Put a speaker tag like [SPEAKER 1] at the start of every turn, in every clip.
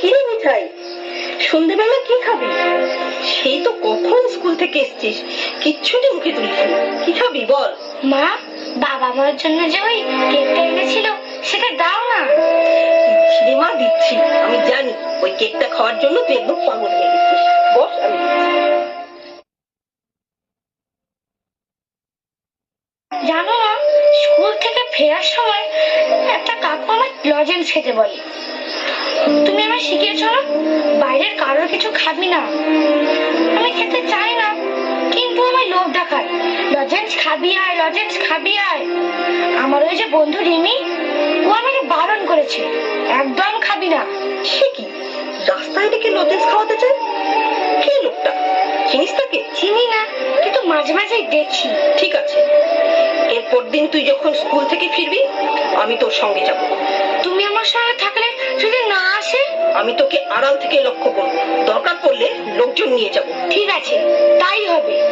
[SPEAKER 1] কিরে মিঠাই সন্ধেবেলা কি খাবি? সেই তো কখন স্কুল থেকে এসছিস? কিচ্ছুটি মুখে তুলিস কি খাবি বল?
[SPEAKER 2] মা বাবা আমার জন্য যে ওই কেকটা এনেছিল সেটা দাও না।
[SPEAKER 1] দিচ্ছি মা দিচ্ছি? আমি জানি ওই কেকটা খাওয়ার জন্য তুই একদম পাগল হয়ে গেছিস। বস আমি
[SPEAKER 2] জানো না স্কুল থেকে ফেরার সময় একটা কাকু আমার লজেন্স খেতে বলে। তুমি আমার শিখিয়েছ না? বাইরের কারোর কিছু খাবি না। আমি খেতে চাই না, কিন্তু আমার লোভ দেখায়। লজেন্স খাবি আয়, লজেন্স খাবি আয়। আমার ওই যে বন্ধু রিমি, ও আমাকে বারণ করেছে, একদম খাবি না।
[SPEAKER 1] সে কি? রাস্তায় ডেকে লজেন্স খাওয়াতে কে লোকটা? চিনিস তাকে?
[SPEAKER 2] চিনি না, কিন্তু মাঝে মাঝে দেখি
[SPEAKER 1] ঠিক আছে, এরপর দিন তুই যখন স্কুল থেকে ফিরবি, আমি তোর সঙ্গে যাব।
[SPEAKER 2] তুমি আমার
[SPEAKER 1] আমি তোকে আড়াল থেকে লক্ষ্য করব। দরকার পড়লে লোকজন নিয়ে যাব।
[SPEAKER 2] ঠিক আছে তাই হবে।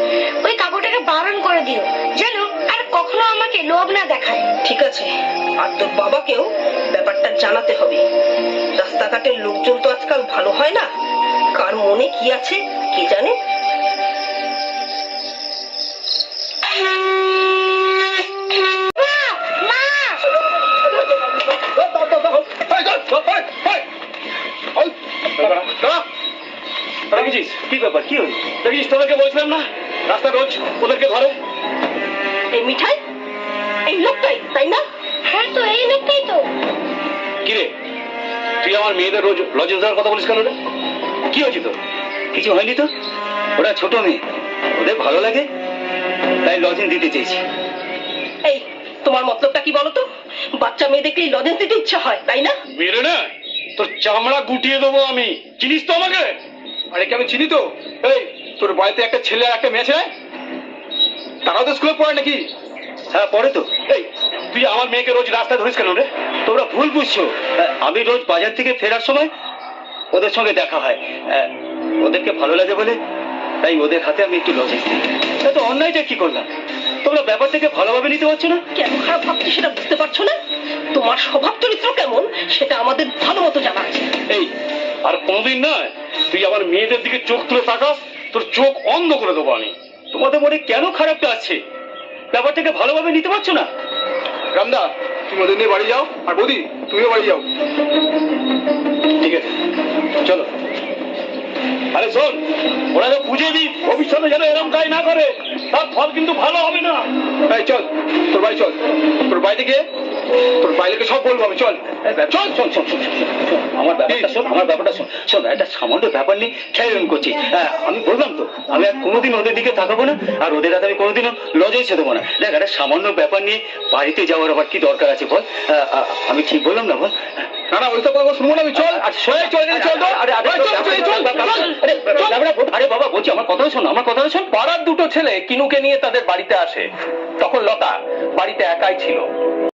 [SPEAKER 2] ওই কাকুটাকে বারণ করে দিও। যেন আর কখনো আমাকে লোভ না দেখায়।
[SPEAKER 1] ঠিক আছে আর তোর বাবাকেও ব্যাপারটা জানাতে হবে। রাস্তাঘাটের লোকজন তো আজকাল ভালো হয় না। কার মনে কি আছে কে জানে?
[SPEAKER 3] দেখেছিস কি ব্যাপার? কি হয়েছে দেখেছিস তোদেরকে বলছিলাম না? রাস্তা রোজ ওদেরকে ধরে।
[SPEAKER 1] এই মিঠাই? এই লোকটাই তাই না?
[SPEAKER 2] হ্যাঁ তো এই লোকটাই তো।
[SPEAKER 3] কি রে? তুই আমার মেয়েদের রোজ লজে দেওয়ার কথা বলিস কেন রে? কি হয়েছে তোর?
[SPEAKER 4] কিছু হয়নি তো? ওরা ছোট মেয়ে ওদের ভালো লাগে তাই লজেন দিতে চেয়েছি।
[SPEAKER 1] এই তোমার মতলবটা কি বলো তো? বাচ্চা মেয়ে দেখলেই লজেন্স দিতে ইচ্ছা হয় তাই না?
[SPEAKER 3] মেরে না তোর চামড়া গুটিয়ে দেবো আমি। চিনিস তো আমাকে?
[SPEAKER 5] আরে কি আমি চিনি তো? এই তোর বাড়িতে একটা ছেলে আর একটা মেয়ে আছে? তারাও তো স্কুলে পড়ে নাকি?
[SPEAKER 4] হ্যাঁ পরে তো।
[SPEAKER 3] এই তুই আমার মেয়েকে রোজ রাস্তায় ধরিস কেন রে?
[SPEAKER 4] তোমরা ভুল বুঝছ। আমি রোজ বাজার থেকে ফেরার সময় ওদের সঙ্গে দেখা হয়। ওদেরকে ভালো লাগে বলে তাই ওদের হাতে আমি একটু লজেন্স দিই। তা তো অন্যায়টা কি করলাম? তোমরা ব্যাপারটাকে ভালোভাবে নিতে পারছ না?
[SPEAKER 1] কেন খারাপ ভাবছি সেটা বুঝতে পারছ না? তোমার স্বভাব চরিত্র কেমন সেটা আমাদের ভালো মতো জানা আছে।
[SPEAKER 3] এই আর কোনোদিন না তুই আমার মেয়েদের দিকে চোখ তুলে তাকাস তোর চোখ অন্ধ করে দেবো আমি।
[SPEAKER 4] তোমাদের মনে কেন খারাপটা আছে? ব্যাপারটাকে ভালোভাবে নিতে পারছ না?
[SPEAKER 5] রামদা তুমি ওদের নিয়ে বাড়ি যাও আর বৌদি তুমিও বাড়ি যাও।
[SPEAKER 3] ঠিক আছে চলো। আরে শোন ওরা তো দিস ভবিষ্যতে যেন এরকম কাজ না করে। তার ফল কিন্তু ভালো হবে না।
[SPEAKER 5] এই চল তোর বাড়ি চল। তোর বাড়িতে গিয়ে তোর বাইরেকে সব বলব আমি চল।
[SPEAKER 4] চল শোন, শোন, শোন, আমার ব্যাপারটা শোন আমার ব্যাপারটা শোন। শোন একটা সামান্য ব্যাপার নিয়ে খেয়াল করছি। হ্যাঁ, আমি বললাম তো আমি আর কোনোদিন ওদের দিকে তাকাবো না আর ওদের হাতে আমি কোনোদিনও লজে এসে দেবো না। দেখ একটা সামান্য ব্যাপার নিয়ে বাড়িতে যাওয়ার আবার কি দরকার আছে বল? আহ, আমি ঠিক বললাম না বল?
[SPEAKER 5] না না ওই তো কথা শুনব না আমি চল। চল তো
[SPEAKER 4] আরে, আরে,
[SPEAKER 5] চল, চল, চল, চল, চল,
[SPEAKER 4] আরে,
[SPEAKER 5] চল।
[SPEAKER 4] আরে, আরে বাবা বলছি আমার কথা শোন আমার কথা শোন।
[SPEAKER 6] পাড়ার দুটো ছেলে কিনুকে নিয়ে তাদের বাড়িতে আসে। তখন লতা বাড়িতে একাই ছিল।